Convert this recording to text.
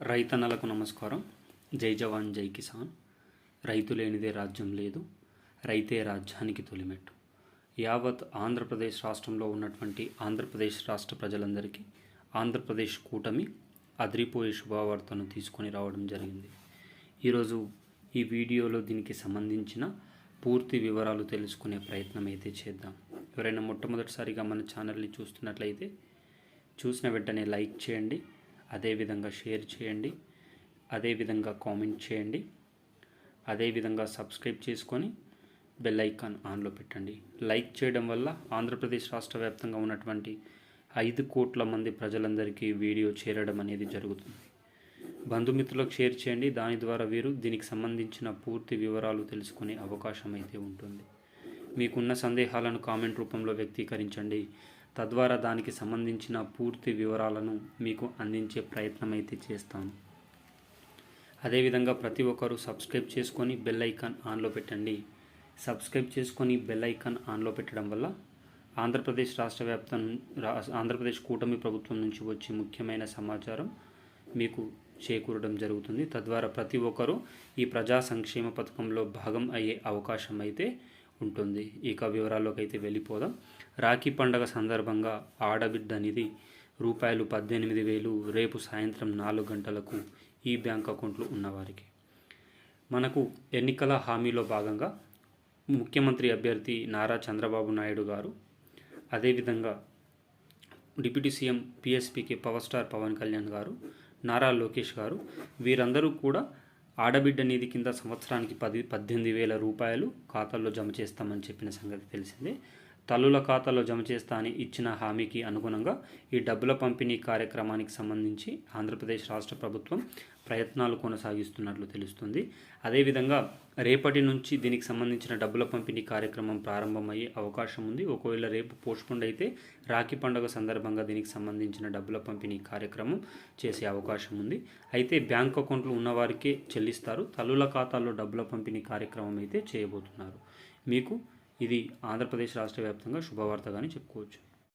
రైతన్నలకు నమస్కారం. జై జవాన్ జై కిసాన్. రైతు లేనిదే రాజ్యం లేదు. రైతే రాజ్యానికి తొలిమెట్టు. యావత్ ఆంధ్రప్రదేశ్ రాష్ట్రంలో ఉన్నటువంటి ఆంధ్రప్రదేశ్ రాష్ట్ర ప్రజలందరికీ ఆంధ్రప్రదేశ్ కూటమి అదిరిపోయే శుభవార్తను తీసుకొని రావడం జరిగింది. ఈరోజు ఈ వీడియోలో దీనికి సంబంధించిన పూర్తి వివరాలు తెలుసుకునే ప్రయత్నం అయితే చేద్దాం. ఎవరైనా మొట్టమొదటిసారిగా మన ఛానల్ని చూస్తున్నట్లయితే చూసిన వెంటనే లైక్ చేయండి. అదేవిధంగా షేర్ చేయండి అదేవిధంగా కామెంట్ చేయండి అదేవిధంగా సబ్స్క్రైబ్ చేసుకొని బెల్ ఐకాన్ ఆన్లో పెట్టండి. లైక్ చేయడం వల్ల ఆంధ్రప్రదేశ్ రాష్ట్ర వ్యాప్తంగా ఉన్నటువంటి ఐదు కోట్ల మంది ప్రజలందరికీ వీడియో చేరడం అనేది జరుగుతుంది. బంధుమిత్రులకు షేర్ చేయండి దాని ద్వారా వీరు దీనికి సంబంధించిన పూర్తి వివరాలు తెలుసుకునే అవకాశం అయితే ఉంటుంది. మీకున్న సందేహాలను కామెంట్ రూపంలో వ్యక్తీకరించండి. తద్వారా దానికి సంబంధించిన పూర్తి వివరాలను మీకు అందించే ప్రయత్నం అయితే చేస్తాను. అదేవిధంగా ప్రతి ఒక్కరూ సబ్స్క్రైబ్ చేసుకొని బెల్ ఐకాన్ ఆన్లో పెట్టండి. సబ్స్క్రైబ్ చేసుకొని బెల్ ఐకాన్ ఆన్లో పెట్టడం వల్ల ఆంధ్రప్రదేశ్ రాష్ట్ర వ్యాప్తం రా- ఆంధ్రప్రదేశ్ కూటమి ప్రభుత్వం నుంచి వచ్చే ముఖ్యమైన సమాచారం మీకు చేకూరడం జరుగుతుంది. తద్వారా ప్రతి ఒక్కరూ ఈ ప్రజా సంక్షేమ పథకంలో భాగం అయ్యే అవకాశం అయితే ఉంటుంది. ఇక వివరాల్లోకి అయితే వెళ్ళిపోదాం. రాఖీ పండగ సందర్భంగా ఆడబిడ్డ నిధి రూపాయలు పద్దెనిమిది వేలు రేపు సాయంత్రం నాలుగు గంటలకు ఈ బ్యాంక్ అకౌంట్లు ఉన్నవారికి. మనకు ఎన్నికల హామీలో భాగంగా ముఖ్యమంత్రి అభ్యర్థి నారా చంద్రబాబు నాయుడు గారు అదేవిధంగా డిప్యూటీ సీఎం పిఎస్పీకి పవర్ స్టార్ పవన్ కళ్యాణ్ గారు నారా లోకేష్ గారు వీరందరూ కూడా ఆడబిడ్డ నిధి కింద సంవత్సరానికి పది పద్దెనిమిది వేల రూపాయలు ఖాతాల్లో జమ చేస్తామని చెప్పిన సంగతి తెలిసిందే. తల్లుల ఖాతాలో జమ చేస్తా అని ఇచ్చిన హామీకి అనుగుణంగా ఈ డబ్బుల పంపిణీ కార్యక్రమానికి సంబంధించి ఆంధ్రప్రదేశ్ రాష్ట్ర ప్రభుత్వం ప్రయత్నాలు కొనసాగిస్తున్నట్లు తెలుస్తుంది. అదేవిధంగా రేపటి నుంచి దీనికి సంబంధించిన డబ్బుల పంపిణీ కార్యక్రమం ప్రారంభమయ్యే అవకాశం ఉంది. ఒకవేళ రేపు పోస్ట్పోండ్ అయితే రాఖీ పండుగ సందర్భంగా దీనికి సంబంధించిన డబ్బుల పంపిణీ కార్యక్రమం చేసే అవకాశం ఉంది. అయితే బ్యాంక్ అకౌంట్లు ఉన్నవారికే చెల్లిస్తారు. తల్లుల ఖాతాల్లో డబ్బుల పంపిణీ కార్యక్రమం అయితే చేయబోతున్నారు. మీకు ఇది ఆంధ్రప్రదేశ్ రాష్ట్ర వ్యాప్తంగా శుభవార్తగానే చెప్పుకోవచ్చు.